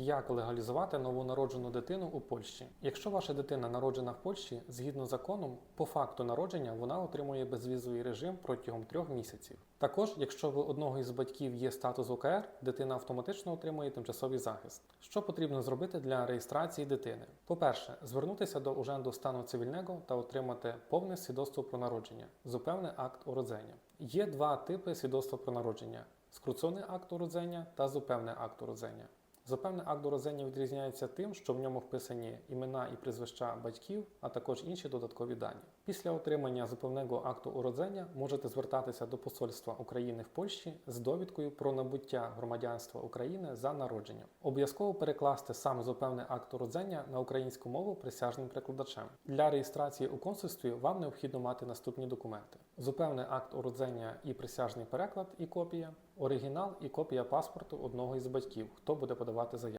Як легалізувати новонароджену дитину у Польщі? Якщо ваша дитина народжена в Польщі, згідно законом, по факту народження вона отримує безвізовий режим протягом трьох місяців. Також, якщо в одного із батьків є статус ОКР, дитина автоматично отримує тимчасовий захист. Що потрібно зробити для реєстрації дитини? По-перше, звернутися до Уженду стану цивільного та отримати повне свідоцтво про народження, зупевне акт уродження. Є два типи свідоцтва про народження: скруцений акт уродження та зупевне акт уродження. Запевне акт уродження відрізняється тим, що в ньому вписані імена і прізвища батьків, а також інші додаткові дані. Після отримання запевного акту уродження можете звертатися до Посольства України в Польщі з довідкою про набуття громадянства України за народженням. Обов'язково перекласти сам запевне акт уродження на українську мову присяжним перекладачем. Для реєстрації у консульстві вам необхідно мати наступні документи: зупевне акт уродження і присяжний переклад і копія, оригінал і копія паспорту одного із батьків, хто буде подавати заяву.